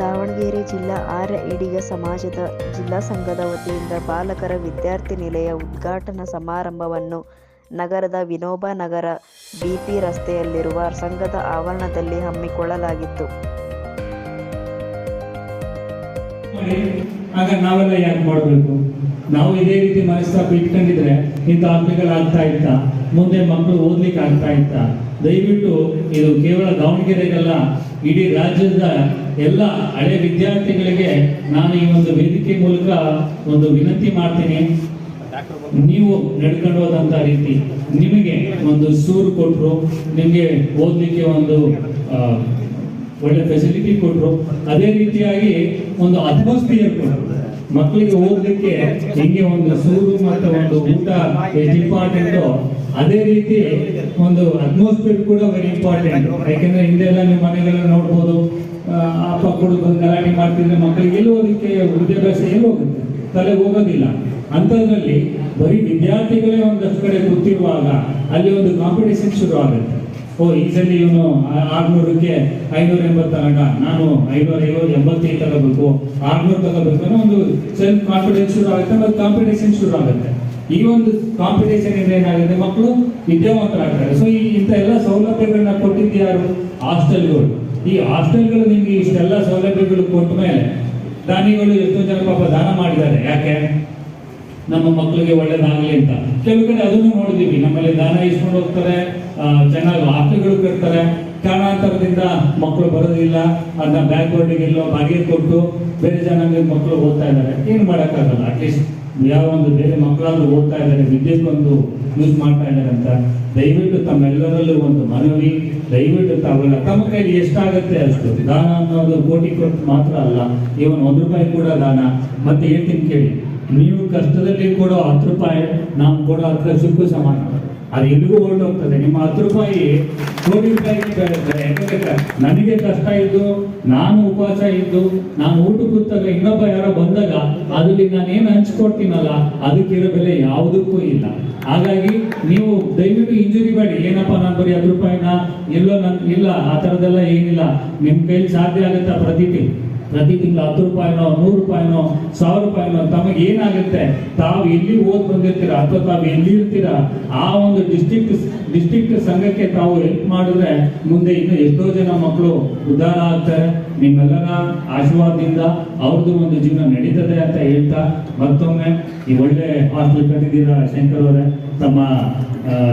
ದಾವಣಗೆರೆ ಜಿಲ್ಲಾ ಆರ್ಯ ಈಡಿಗ ಸಮಾಜದ ಜಿಲ್ಲಾ ಸಂಘದ ವತಿಯಿಂದ ಬಾಲಕರ ವಿದ್ಯಾರ್ಥಿ ನಿಲಯ ಉದ್ಘಾಟನಾ ಸಮಾರಂಭವನ್ನು ನಗರದ ವಿನೋಬ ನಗರ ಬಿಪಿ ರಸ್ತೆಯಲ್ಲಿರುವ ಸಂಘದ ಆವರಣದಲ್ಲಿ ಹಮ್ಮಿಕೊಳ್ಳಲಾಗಿತ್ತು. ಆಗ ನಾವೆಲ್ಲ ಯಾಕೆ ಮಾಡಬೇಕು? ನಾವು ಇದೇ ರೀತಿ ಮನಸ್ತಾಪ ಇಟ್ಕೊಂಡಿದ್ರೆ ಇಂಥ ಆಗ್ತಾ ಇತ್ತ ಮುಂದೆ ಮಕ್ಕಳು ಓದ್ಲಿಕ್ಕೆ ಆಗ್ತಾ ಇತ್ತ ದಯವಿಟ್ಟು ಇದು ಕೇವಲ ದಾವಣಗೆರೆಗಲ್ಲ, ಇಡೀ ರಾಜ್ಯದ ಎಲ್ಲ ಹಳೆ ವಿದ್ಯಾರ್ಥಿಗಳಿಗೆ ನಾನು ಈ ಒಂದು ವೇದಿಕೆ ಮೂಲಕ ಒಂದು ವಿನಂತಿ ಮಾಡ್ತೀನಿ. ನೀವು ನಡ್ಕೊಂಡು ಹೋದಂತ ರೀತಿ ನಿಮಗೆ ಒಂದು ಸೂರು ಕೊಟ್ಟರು ನಿಮಗೆ ಓದ್ಲಿಕ್ಕೆ ಒಂದು ಒಳ್ಳೆ ಫೆಸಿಲಿಟಿ ಕೊಟ್ಟರು ಅದೇ ರೀತಿಯಾಗಿ ಒಂದು ಅಟ್ಮಾಸ್ಫಿಯರ್ ಕೊಟ್ಟರು ಮಕ್ಕಳಿಗೆ ಓದಲಿಕ್ಕೆ ಹಿಂಗೆ ಒಂದು ಸೂರು ಮತ್ತು ಒಂದು ಊಟ ಎಷ್ಟು ಇಂಪಾರ್ಟೆಂಟ್ ಅದೇ ರೀತಿ ಒಂದು ಅಟ್ಮಾಸ್ಫಿಯರ್ ಕೂಡ ವೆರಿ ಇಂಪಾರ್ಟೆಂಟ್ ಯಾಕೆಂದ್ರೆ ಹಿಂದೆ ಎಲ್ಲ ನಿಮ್ಮ ಮನೆಗೆಲ್ಲ ನೋಡ್ಬೋದು ಆ, ಕೊಡು ಬಂದು ಗಲಾಟೆ ಮಾಡ್ತಿದ್ರೆ ಮಕ್ಕಳಿಗೆ ಎಲ್ಲಿ ಓದಲಿಕ್ಕೆ ವಿದ್ಯಾಭ್ಯಾಸ ಎಲ್ಲಿ ಹೋಗುತ್ತೆ? ತಲೆಗೆ ಹೋಗೋದಿಲ್ಲ. ಅಂಥದ್ರಲ್ಲಿ ಬರೀ ವಿದ್ಯಾರ್ಥಿಗಳೇ ಒಂದಷ್ಟು ಕಡೆ ಕೂತಿರುವಾಗ ಅಲ್ಲಿ ಒಂದು ಕಾಂಪಿಟೇಷನ್ ಶುರು ಆಗುತ್ತೆ ಓ, ಈ ಇವನು ಆರ್ನೂರಕ್ಕೆ ಐನೂರ ಎಂಬತ್ತು ತಗೊಂಡ. ನಾನು ಐನೂರ ಐವತ್ತು ಎಂಬತ್ತೈದು ತಗೋಬೇಕು. ಆರ್ನೂರು ತಗೋಬೇಕು ಅನ್ನೋ ಒಂದು ಸೆಲ್ಫ್ ಕಾನ್ಫಿಡೆನ್ಸ್ ಶುರು ಆಗುತ್ತೆ ಮತ್ತು ಕಾಂಪಿಟೇಷನ್ ಶುರು ಆಗುತ್ತೆ. ಈ ಒಂದು ಕಾಂಪಿಟೇಷನ್ ಇಂದ ಏನಾಗುತ್ತೆ? ಮಕ್ಕಳು ವಿದ್ಯಾವಂತರಾಗ್ತಾರೆ. ಸೊ ಈ ಇಂಥ ಎಲ್ಲ ಸೌಲಭ್ಯಗಳನ್ನ ಕೊಟ್ಟಿದ್ದು ಯಾರು? ಹಾಸ್ಟೆಲ್ಗಳು. ಈ ಹಾಸ್ಟೆಲ್ಗಳು ನಿಮಗೆ ಇಷ್ಟೆಲ್ಲ ಸೌಲಭ್ಯಗಳು ಕೊಟ್ಟ ಮೇಲೆ ದಾನಿಗಳು ಎಷ್ಟೋ ಜನ ಪಾಪ ದಾನ ಮಾಡಿದ್ದಾರೆ. ಯಾಕೆ? ನಮ್ಮ ಮಕ್ಕಳಿಗೆ ಒಳ್ಳೇದಾಗಲಿ ಅಂತ. ಕೆಲವು ಕಡೆ ಅದನ್ನು ನೋಡಿದೀವಿ ನಮ್ಮಲ್ಲಿ ದಾನ ಇಸ್ಕೊಂಡು ಹೋಗ್ತಾರೆ ಚೆನ್ನಾಗಿ ಆಪ್ತಗಳು ಕಟ್ತಾರೆ ಕಾರಣಾಂತರದಿಂದ ಮಕ್ಕಳು ಬರೋದಿಲ್ಲ. ಅದನ್ನ ಬ್ಯಾಕ್ವರ್ಡಿಗೆ ಎಲ್ಲೋ ಬಾಡಿಗೆ ಕೊಟ್ಟು ಬೇರೆ ಜನಾಂಗದ ಮಕ್ಕಳು ಓದ್ತಾ ಇದ್ದಾರೆ. ಏನು ಮಾಡೋಕ್ಕಾಗಲ್ಲ. ಅಟ್ಲೀಸ್ಟ್ ಯಾವ ಒಂದು ಬೇರೆ ಮಕ್ಕಳಾದ್ರೂ ಓದ್ತಾ ಇದ್ದಾರೆ. ವಿದ್ಯೆಗೊಂದು ಯೂಸ್ ಮಾಡ್ತಾ ಇದ್ದಾರೆ ಅಂತ. ದಯವಿಟ್ಟು ತಮ್ಮೆಲ್ಲರಲ್ಲೂ ಒಂದು ಮನವಿ. ದಯವಿಟ್ಟು ತಾವೆಲ್ಲ ತಮ್ಮ ಕೈಲಿ ಎಷ್ಟಾಗತ್ತೆ ಅಷ್ಟು. ದಾನ ಅನ್ನೋದು ಕೋಟಿ ಕೊಟ್ಟು ಮಾತ್ರ ಅಲ್ಲ. ಇವನ್ ಒಂದು ರೂಪಾಯಿ ಕೂಡ ದಾನ. ಮತ್ತೆ ಹೇಳ್ತೀನಿ ಕೇಳಿ. ನೀವು ಕಷ್ಟದಲ್ಲಿ ಕೊಡೋ ಹತ್ತು ರೂಪಾಯಿ ನಾವು ಕೊಡೋ ಹತ್ತು ಲಕ್ಷಕ್ಕೂ ಸಮಾನ. ಅದು ಎಲ್ಲಿಗೂ ಹೊರಟೋಗ್ತದೆ. ನಿಮ್ಮ ಹತ್ತು ರೂಪಾಯಿ ಕೋಟಿ ರೂಪಾಯಿ ಬೆಳೆದ್ರೆ ಯಾಕಂದ್ರೆ ನನಗೆ ಕಷ್ಟ ಇದ್ದು, ನಾನು ಉಪವಾಸ ಇದ್ದು, ನಾನು ಊಟ ಕೂತಾಗ ಇನ್ನೊಬ್ಬ ಯಾರೋ ಬಂದಾಗ, ಅದ್ರಲ್ಲಿ ನಾನು ಏನು ಹಂಚ್ಕೊಡ್ತೀನಲ್ಲ, ಅದಕ್ಕಿರೋ ಬೆಲೆ ಯಾವುದಕ್ಕೂ ಇಲ್ಲ. ಹಾಗಾಗಿ ನೀವು ದಯವಿಟ್ಟು ಇಂಜುರಿ ಬೇಡಿ. ಏನಪ್ಪ ನಾನು ಬರೀ ಹತ್ತು ರೂಪಾಯಿನ ಎಲ್ಲೋ ನನ್ ಇಲ್ಲ, ಆ ಥರದ್ದೆಲ್ಲ ಏನಿಲ್ಲ. ನಿಮ್ಮ ಕೈಲಿ ಸಾಧ್ಯ ಆಗುತ್ತಾ ಪ್ರತೀತಿ? ಪ್ರತಿ ತಿಂಗಳು ಹತ್ತು ರೂಪಾಯಿನೋ, ನೂರು ರೂಪಾಯಿನೋ, ಸಾವಿರ ರೂಪಾಯಿನೋ ತಮಗೆ ಏನಾಗುತ್ತೆ? ತಾವು ಎಲ್ಲಿ ಓದ್ ಬಂದಿರ್ತೀರಾ ಅಥವಾ ತಾವು ಎಲ್ಲಿ ಇರ್ತೀರಾ? ಆ ಒಂದು ಡಿಸ್ಟ್ರಿಕ್ಟ್ ಡಿಸ್ಟಿಕ್ಟ್ ಸಂಘಕ್ಕೆ ತಾವು ಹೆಲ್ಪ್ ಮಾಡಿದ್ರೆ ಮುಂದೆ ಇನ್ನು ಎಷ್ಟೋ ಜನ ಮಕ್ಕಳು ಉದ್ಧಾರ ಆಗ್ತಾರೆ. ನಿಮ್ಮೆಲ್ಲರ ಆಶೀರ್ವಾದದಿಂದ ಅವ್ರದ್ದು ಒಂದು ಜೀವನ ನಡೀತದೆ ಅಂತ ಹೇಳ್ತಾ ಮತ್ತೊಮ್ಮೆ ಈ ಒಳ್ಳೆ ಹಾಸ್ಟೆಲ್ ಕಟ್ಟಿದ್ದೀರಾ ಶಂಕರ್ ಅವರೇ. ತಮ್ಮ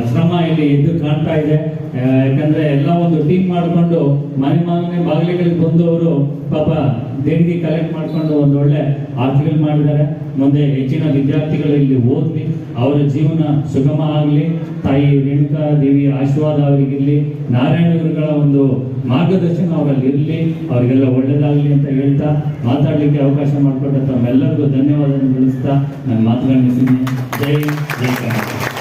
ಶ್ರಮ ಇಲ್ಲಿ ಎದ್ದು ಕಾಣ್ತಾ ಇದೆ. ಯಾಕಂದ್ರೆ ಎಲ್ಲ ಒಂದು ಟೀಮ್ ಮಾಡಿಕೊಂಡು ಮನೆ ಮನೆ ಬಾಗಿಲಿಗಳಿಗೆ ಬಂದವರು ಪಾಪ ದೇಣಿಗೆ ಕಲೆಕ್ಟ್ ಮಾಡಿಕೊಂಡು ಒಂದು ಒಳ್ಳೆ ಆರ್ಟಿಕಲ್ ಮಾಡಿದ್ದಾರೆ. ಮುಂದೆ ಹೆಚ್ಚಿನ ವಿದ್ಯಾರ್ಥಿಗಳು ಇಲ್ಲಿ ಓದಲಿ, ಅವರ ಜೀವನ ಸುಗಮ ಆಗಲಿ, ತಾಯಿ ರೇಣುಕಾ, ದೇವಿ ಆಶೀರ್ವಾದ ಅವರಿಗಿರಲಿ, ನಾರಾಯಣ ಗುರುಗಳ ಒಂದು ಮಾರ್ಗದರ್ಶನ ಅವರಲ್ಲಿ ಇರಲಿ, ಅವರಿಗೆಲ್ಲ ಒಳ್ಳೇದಾಗಲಿ ಅಂತ ಹೇಳ್ತಾ ಮಾತಾಡಲಿಕ್ಕೆ ಅವಕಾಶ ಮಾಡಿಕೊಟ್ಟ ತಮ್ಮೆಲ್ಲರಿಗೂ ಧನ್ಯವಾದ ತಿಳಿಸ್ತಾ ನನ್ನ ಮಾತುಗಳನ್ನು ಜೈ ಜೈ ಕರ್ನಾಟಕ